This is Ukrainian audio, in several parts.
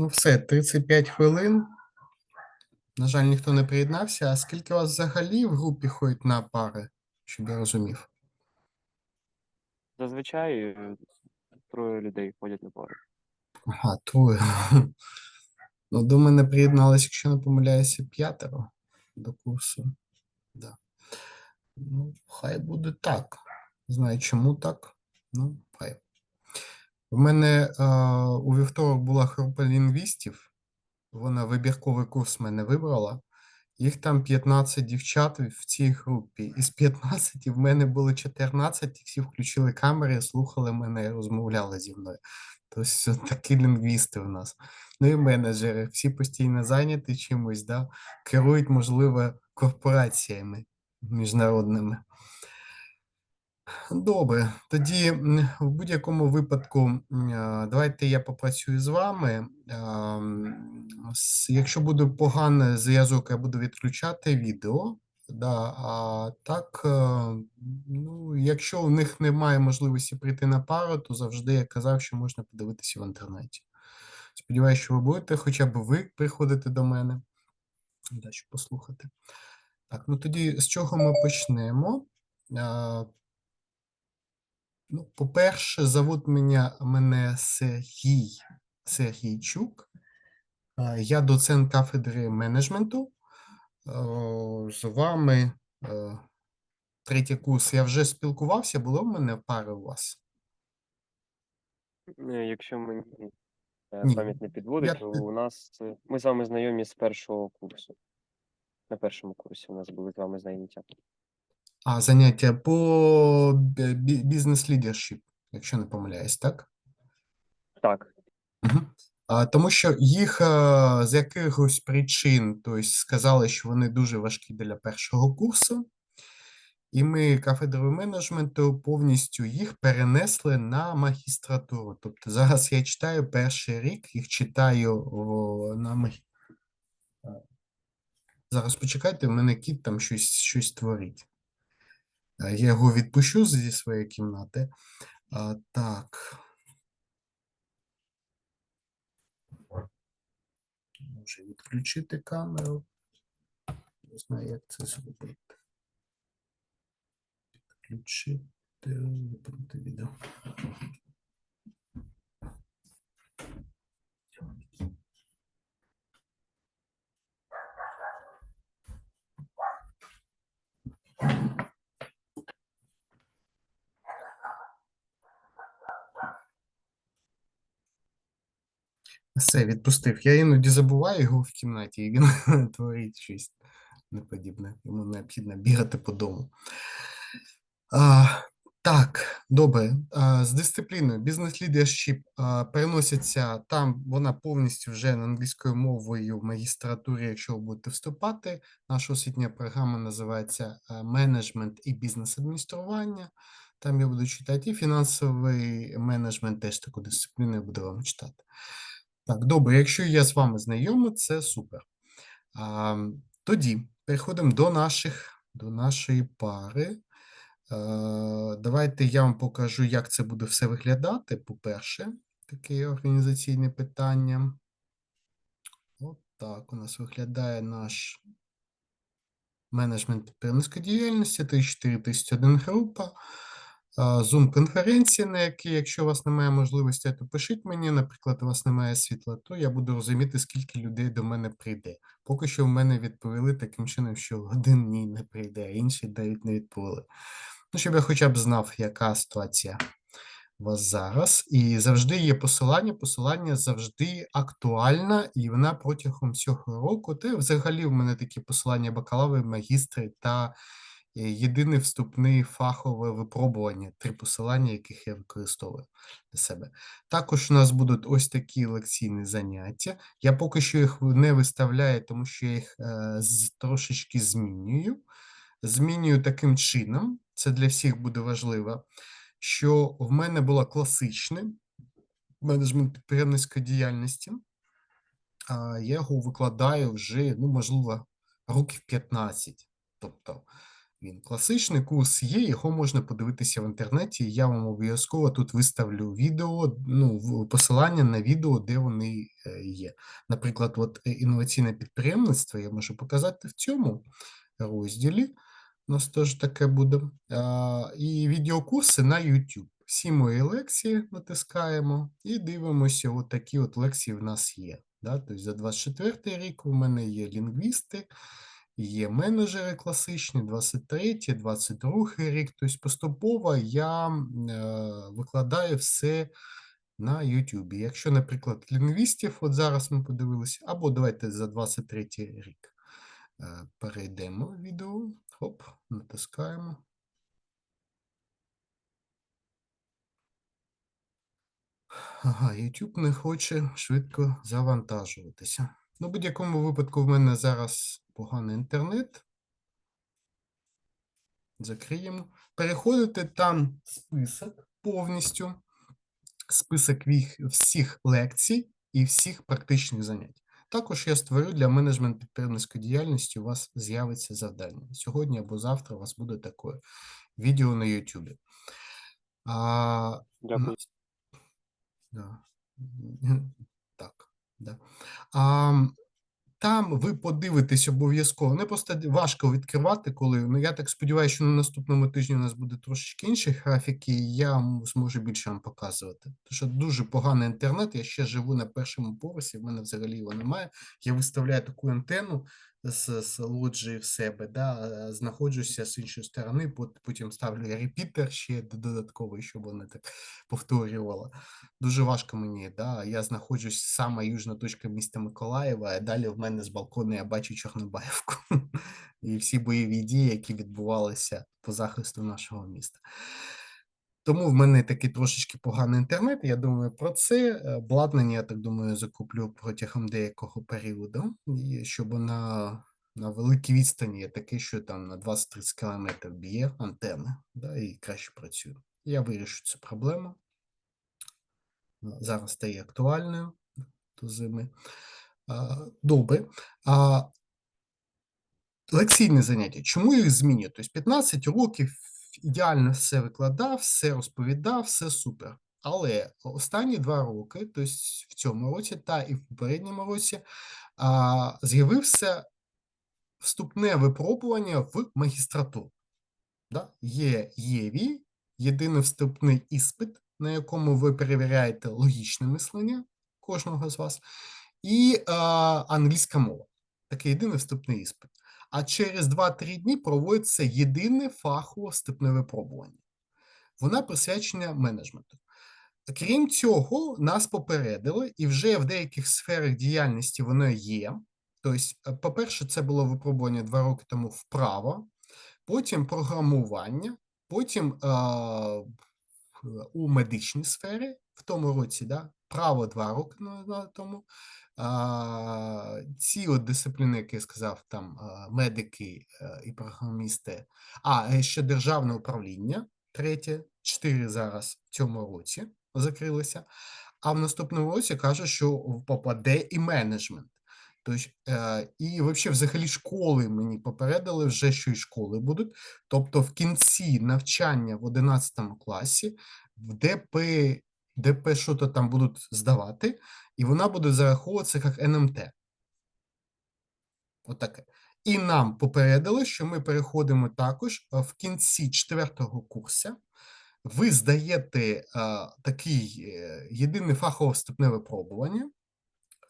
Ну, все, 35 хвилин. На жаль, ніхто не приєднався. А скільки у вас взагалі в групі ходить на пари, щоб я розумів? Зазвичай е, троє людей ходять на пару. Ага, троє. Ну, до мене приєдналося, якщо не помиляюся, п'ятеро до курсу. Да. Ну, хай буде так. Знаю, чому так. Ну, У мене е, у вівторок була група лінгвістів. Вона вибірковий курс мене вибрала. Їх там 15 дівчат в цій групі. Із 15 в мене було 14, всі включили камери, слухали мене розмовляли зі мною. Тобто такі лінгвісти в нас. Ну і менеджери, всі постійно зайняті чимось, да? керують, можливо, корпораціями міжнародними. Добре, тоді в будь-якому випадку давайте я попрацюю з вами. С- Якщо буде поганий зв'язок, я буду відключати відео. Да, а так, е, ну, якщо у них немає можливості прийти на пару, то завжди я казав, що можна подивитися в інтернеті. Сподіваюся, що ви будете хоча б ви приходити до мене, да, щоб послухати. Так, ну тоді з чого ми почнемо? Ну, по-перше, зовут мене, мене Сергій Сергійчук. Е, Я доцент кафедри менеджменту. Е, З вами е, третій курс. Я вже спілкувався, було в мене пари у вас? Якщо мені Ні, пам'ять не підводить, я- то у нас ми з вами знайомі з першого курсу. На першому курсі у нас були з вами заняття. А, заняття по бізнес-лідершіп, якщо не помиляюсь, так? Так, Мгм. А, Тому що їх е, з якихось причин, тобто сказали, що вони дуже важкі для першого курсу, і ми кафедрою менеджменту повністю їх перенесли на магістратуру. Тобто зараз я читаю перший рік, їх читаю о, на магі... А, Зараз почекайте, в мене кіт там щось, щось творить. А, Я його відпущу зі своєї кімнати. А, так. Може відключити камеру. Не знаю, як це зробити. Відключити, вимкнути відео. Все, відпустив. Я іноді забуваю його в кімнаті, і він творить щось неподібне. Йому необхідно бігати по дому. А, так, добре. А, з дисципліною Leadership а, переноситься там, вона повністю вже англійською мовою в магістратурі, якщо ви будете вступати. Наша освітня програма називається менеджмент і бізнес-адміністрування. Там я буду читати і фінансовий менеджмент, теж таку дисципліну я буду вам читати. Так, добре, якщо я з вами знайомий, це супер. А, тоді переходимо до наших, до нашої пари. Е, давайте я вам покажу, як це буде все виглядати. По-перше, таке організаційне питання. От так у нас виглядає наш менеджмент підприємницької діяльності 34031 група. Зум-конференції, на які, якщо у вас немає можливості, то пишіть мені, наприклад, у вас немає світла, то я буду розуміти, скільки людей до мене прийде. Поки що в мене відповіли таким чином, що один ні не прийде, а інші навіть не відповіли. Ну, щоб я хоча б знав, яка ситуація у вас зараз. І завжди є посилання. Посилання завжди актуальна, і вона протягом цього року. Та взагалі в мене такі посилання бакалаври, магістри та єдине вступне фахове випробування, три посилання, яких я використовую для себе. Також у нас будуть ось такі лекційні заняття. Я поки що їх не виставляю, тому що я їх е, трошечки змінюю. Змінюю таким чином, це для всіх буде важливо, що в мене було класичне менеджмент підприємницької діяльності. Я його викладаю вже, ну, можливо, років 15. Тобто він класичний курс є, його можна подивитися в інтернеті. Я вам обов'язково тут виставлю відео, ну, посилання на відео, де вони е, є. Наприклад, от е, інноваційне підприємництво я можу показати в цьому розділі. У нас теж таке буде. А, і відеокурси на YouTube. Всі мої лекції натискаємо і дивимося, от такі от лекції в нас є. Да? Тобто за 24 рік у мене є лінгвісти, є менеджери класичні, 23, 22 рік. Тобто поступово я е, викладаю все на YouTube. Якщо, наприклад, лінгвістів, от зараз ми подивилися, або давайте за 23 рік е, перейдемо в відео. Хоп, натискаємо. Ага, YouTube не хоче швидко завантажуватися. Ну, в будь-якому випадку в мене зараз поганий інтернет. Закриємо. Переходите там список повністю, список всіх лекцій і всіх практичних занять. Також я створю для менеджмент підприємницької діяльності. У вас з'явиться завдання. Сьогодні або завтра у вас буде таке відео на YouTube. А, Дякую. Да. Так, да. А, там ви подивитесь обов'язково. Не просто важко відкривати, коли. Ну, я так сподіваюся, що на наступному тижні у нас буде трошечки інші графіки, і я зможу більше вам показувати. Тому що дуже поганий інтернет. Я ще живу на першому поверсі, в мене взагалі його немає. Я виставляю таку антенну з, з лоджії в себе, да, знаходжуся з іншої сторони, потім ставлю репітер ще додатковий, щоб воно так повторювало. Дуже важко мені, да. Я знаходжусь сама южна точка міста Миколаєва, а далі в мене з балкону я бачу Чорнобаївку і всі бойові дії, які відбувалися по захисту нашого міста. Тому в мене такий трошечки поганий інтернет. Я думаю про це. Е, Обладнання, я так думаю, закуплю протягом деякого періоду, щоб на, на великій відстані є таке, що там на 20-30 кілометрів б'є антенна, да, і краще працює. Я вирішу цю проблему. Зараз стає актуальною до зими. Добре. А, лекційні заняття. Чому їх змінюю? Тобто 15 років ідеально все викладав, все розповідав, все супер. Але останні два роки, тобто в цьому році та і в попередньому році, з'явився вступне випробування в магістратуру. Да? Є ЄВІ, єдиний вступний іспит, на якому ви перевіряєте логічне мислення кожного з вас, і а, англійська мова. Такий єдиний вступний іспит. А через 2-3 дні проводиться єдине фахове вступне випробування. Вона присвячена менеджменту. Крім цього, нас попередили, і вже в деяких сферах діяльності воно є. Тобто, е, по-перше, це було випробування два роки тому вправо, потім програмування, потім е, у медичній сфері в тому році, да, право два роки тому. А, ці от дисципліни, які я сказав, там медики е, і програмісти, а е, ще державне управління, третє, чотири зараз в цьому році закрилися. А в наступному році кажуть, що попаде і менеджмент. Тобто, е, і взагалі, взагалі школи мені попередили вже, що і школи будуть. Тобто, в кінці навчання в 11 класі в ДП, ДП що-то там будуть здавати, і вона буде зараховуватися як НМТ. Отаке. І нам попередили, що ми переходимо також в кінці четвертого курсу. Ви здаєте а, такий е, єдине фахове вступне випробування.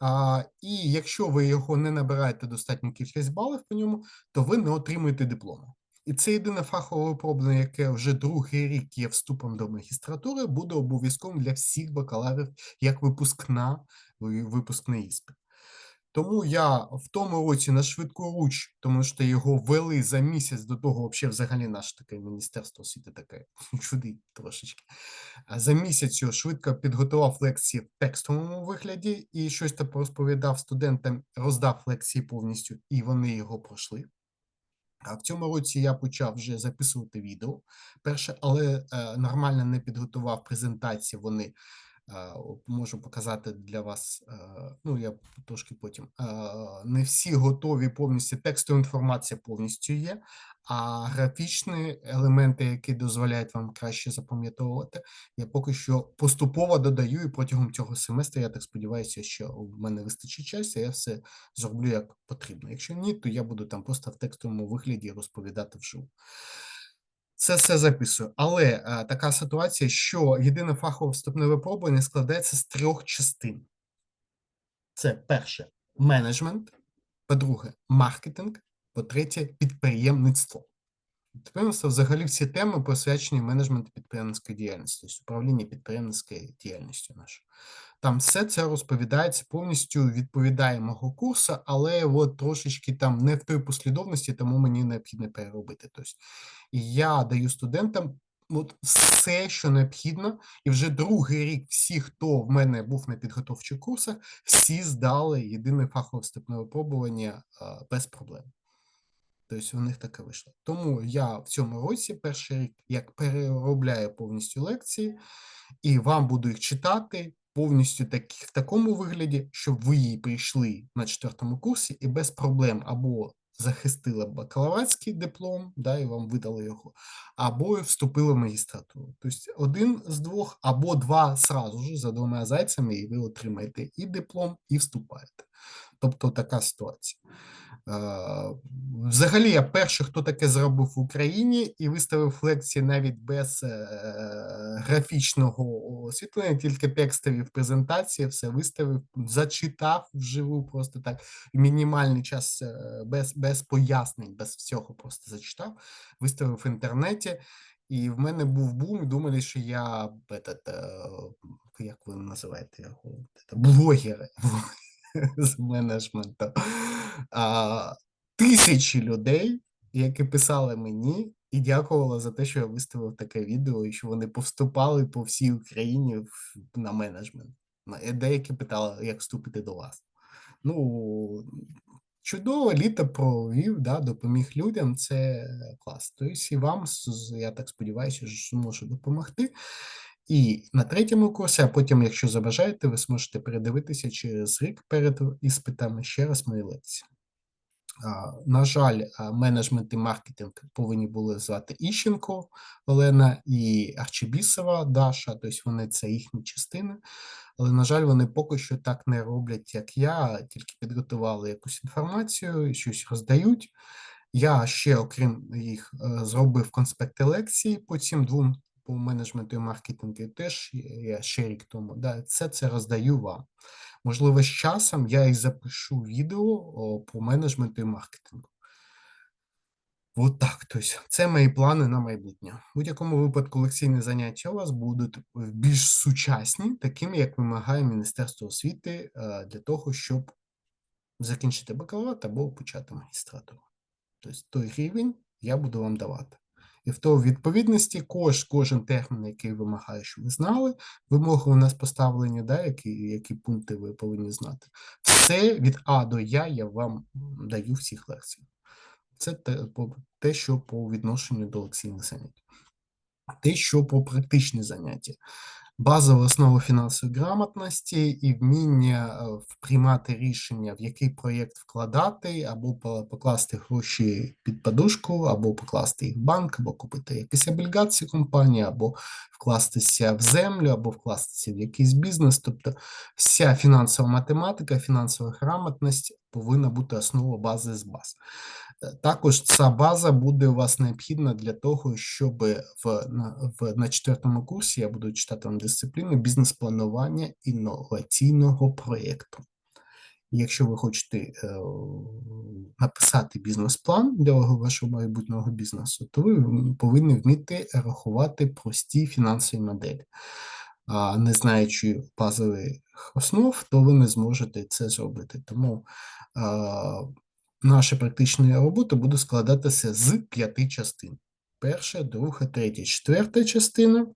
А, і якщо ви його не набираєте достатню кількість балів по ньому, то ви не отримуєте диплому. І це єдине фахове випробування, яке вже другий рік є вступом до магістратури, буде обов'язковим для всіх бакалаврів як випускна, випускний іспит. Тому я в тому році на швидку руч, тому що його ввели за місяць до того, взагалі, взагалі наше таке міністерство освіти таке чуди трошечки. А За місяць його швидко підготував лекції в текстовому вигляді і щось там розповідав студентам, роздав лекції повністю, і вони його пройшли. А в цьому році я почав вже записувати відео. Перше, але е, нормально не підготував презентації. Вони можу показати для вас, ну я трошки потім. Не всі готові повністю, текстова інформація повністю є, а графічні елементи, які дозволяють вам краще запам'ятовувати, я поки що поступово додаю, і протягом цього семестру, я так сподіваюся, що в мене вистачить часу, я все зроблю як потрібно. Якщо ні, то я буду там просто в текстовому вигляді розповідати вживу. Це все записую. Але е, така ситуація, що єдине фахове вступне випробування складається з трьох частин. Це перше менеджмент, по-друге, маркетинг, по-третє, підприємництво. Підприємство взагалі всі теми присвячені менеджменту підприємницької діяльності, тобто управління підприємницькою діяльністю нашою. Там все це розповідається повністю відповідає мого курсу, але от трошечки там не в той послідовності, тому мені необхідно переробити. Тобто я даю студентам от все, що необхідно, і вже другий рік всі, хто в мене був на підготовчих курсах, всі здали єдине фахове вступне випробування без проблем. Тобто у них таке вийшло. Тому я в цьому році перший рік як переробляю повністю лекції, і вам буду їх читати повністю так, в такому вигляді, щоб ви її прийшли на четвертому курсі і без проблем або захистили бакалаврський диплом, да, і вам видали його, або вступили в магістратуру. Тобто один з двох, або два сразу ж за двома зайцями, і ви отримаєте і диплом, і вступаєте. Тобто така ситуація. Е, Взагалі, я перший, хто таке зробив в Україні і виставив лекції навіть без е, графічного освітлення, тільки текстові в презентації, все виставив, зачитав вживу, просто так. Мінімальний час, е, без, без пояснень, без всього просто зачитав, виставив в інтернеті. І в мене був бум, думали, що я этот, як ви називаєте його, Этот, блогер з менеджменту. А, тисячі людей, які писали мені і дякували за те, що я виставив таке відео, і що вони повступали по всій Україні на менеджмент. Деякі питали, як вступити до вас. Ну, чудово, літо провів, да, допоміг людям, це клас. Тобто і вам, я так сподіваюся, що зможу допомогти. І на третьому курсі, а потім, якщо забажаєте, ви зможете передивитися через рік перед іспитами ще раз мої лекції. На жаль, менеджмент і маркетинг повинні були звати Іщенко Олена і Арчибісова Даша, тобто вони це їхні частини. Але, на жаль, вони поки що так не роблять, як я, тільки підготували якусь інформацію, щось роздають. Я ще, окрім їх, е, зробив конспекти лекції по цим двом по менеджменту і маркетингу, теж я ще рік тому. Да, це це роздаю вам. Можливо, з часом я і запишу відео по менеджменту і маркетингу. От так. Тобто, це мої плани на майбутнє. В будь-якому випадку лекційні заняття у вас будуть більш сучасні, такими, як вимагає Міністерство освіти е, для того, щоб закінчити бакалаврат або почати магістратуру. Тобто той рівень я буду вам давати. І в то відповідності кож, кожен термін, який вимагає, щоб ви знали, вимоги у нас поставлені, да, які, які пункти ви повинні знати. Все від А до Я я вам даю всіх лекцій. Це те, те, що по відношенню до лекційних занять. Те, що по практичні заняття. Базова основа фінансової грамотності і вміння е, приймати рішення, в який проєкт вкладати, або покласти гроші під подушку, або покласти їх в банк, або купити якісь облігації компанії, або вкластися в землю, або вкластися в якийсь бізнес. Тобто вся фінансова математика, фінансова грамотність повинна бути основа бази з баз. Е, Також ця база буде у вас необхідна для того, щоб в, на, в, на четвертому курсі я буду читати вам дисципліну бізнес-планування інноваційного проєкту. Якщо ви хочете е, написати бізнес-план для вашого майбутнього бізнесу, то ви повинні вміти рахувати прості фінансові моделі. А не знаючи базових основ, то ви не зможете це зробити. Тому а, наша практична робота буде складатися з п'яти частин: перша, друга, третя, четверта частина.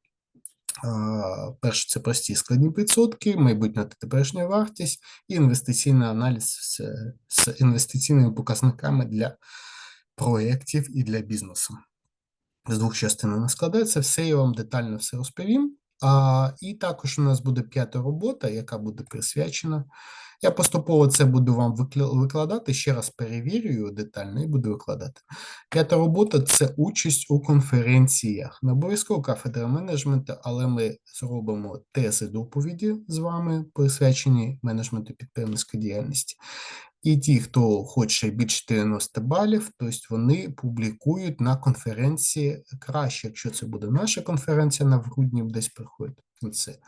Перше це прості складні відсотки, майбутня та теперішня вартість і інвестиційний аналіз з, з інвестиційними показниками для проєктів і для бізнесу. З двох частин вона складається, все я вам детально все розповім. А, і також у нас буде п'ята робота, яка буде присвячена. Я поступово це буду вам викладати, ще раз перевірю детально і буду викладати. П'ята робота це участь у конференціях. Не обов'язково кафедра менеджменту, але ми зробимо тези доповіді з вами, присвячені менеджменту підприємницької діяльності. І ті, хто хоче більше 90 балів, тобто вони публікують на конференції краще, якщо це буде наша конференція на грудні десь приходить. Це е,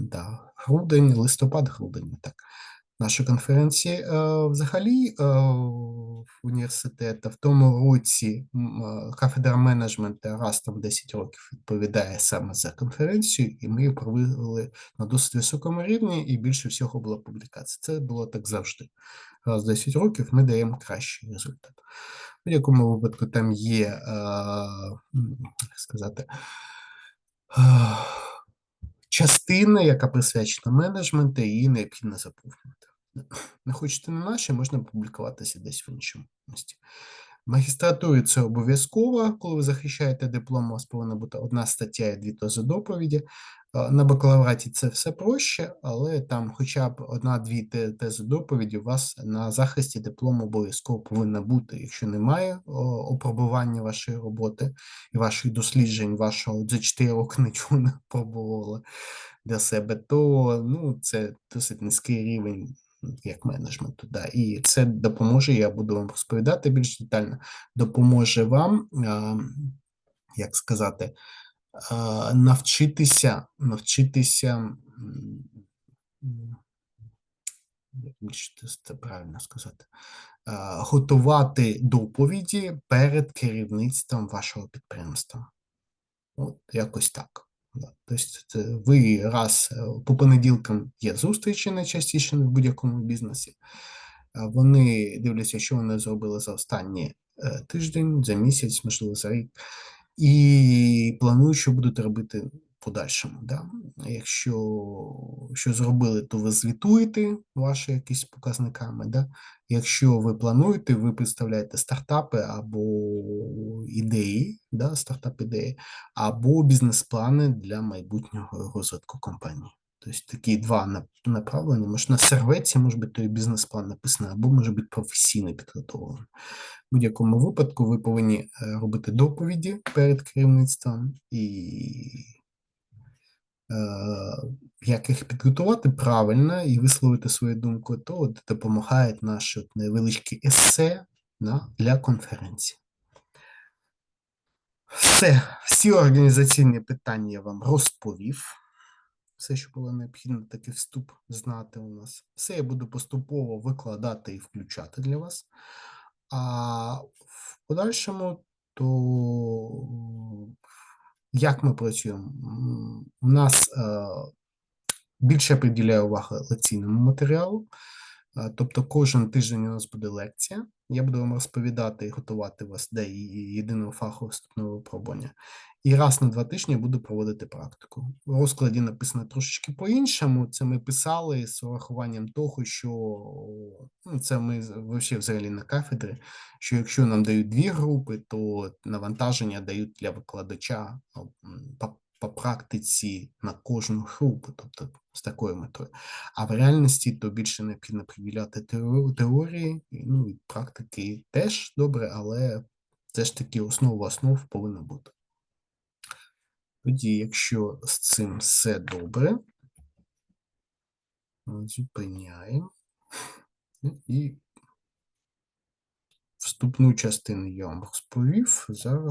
да, грудень, листопад, грудень. Так. Наші конференції взагалі е, в університету в тому році е, кафедра менеджменту раз там 10 років відповідає саме за конференцію, і ми її провели на досить високому рівні, і більше всього було публікацій. Це було так завжди. Раз в 10 років ми даємо кращий результат. В будь-якому випадку там є, е, як сказати, частина, яка присвячена менеджменту, її необхідно заповнити. Не хочете на наші, можна публікуватися десь в іншому місці. В магістратурі це обов'язково, коли ви захищаєте диплом, у вас повинна бути одна стаття і дві тези доповіді. На бакалавраті це все проще, але там хоча б одна-дві тези доповіді у вас на захисті диплому обов'язково повинна бути. Якщо немає опробування вашої роботи і ваших досліджень, вашого за 4 роки нічого не пробували для себе, то ну, це досить низький рівень як менеджменту. Да. І це допоможе, я буду вам розповідати більш детально, допоможе вам, як сказати, навчитися, навчитися. це- це правильно сказати, готувати доповіді перед керівництвом вашого підприємства. От якось так. Тобто ви раз е, по понеділкам є зустрічі найчастіше в будь-якому бізнесі. Вони дивляться, що вони зробили за останній е, тиждень, за місяць, можливо, за рік, і планують, що будуть робити подальшому. Да? Якщо що зробили, то ви звітуєте ваші якісь показниками. Да? Якщо ви плануєте, ви представляєте стартапи або ідеї, да, стартап-ідеї, або бізнес-плани для майбутнього розвитку компанії. Тобто такі два нап- направлення. Може, на серветці може бути той бізнес-план написаний, або може бути професійно підготовлений. В будь-якому випадку ви повинні е, робити доповіді перед керівництвом і як їх підготувати правильно і висловити свою думку, то от допомагає наш от невеличкий есе для конференції. Все, всі організаційні питання я вам розповів. Все, що було необхідно, такий вступ знати у нас. Все я буду поступово викладати і включати для вас. А в подальшому, то як ми працюємо? У нас е, більше приділяю уваги лекційному матеріалу. Е, Тобто кожен тиждень у нас буде лекція. Я буду вам розповідати і готувати вас до єдиного фахового вступного випробування. І раз на два тижні буду проводити практику. У розкладі написано трошечки по-іншому. Це ми писали з урахуванням того, що це ми вообще взагалі на кафедрі, що якщо нам дають дві групи, то навантаження дають для викладача а, по, по практиці на кожну групу, тобто з такою метою. А в реальності то більше необхідно приділяти теорії, ну і практики теж добре, але все ж таки основа основ повинна бути. Тоді, якщо з цим все добре, зупиняємо Ну, і вступну частину я вам розповів. Зараз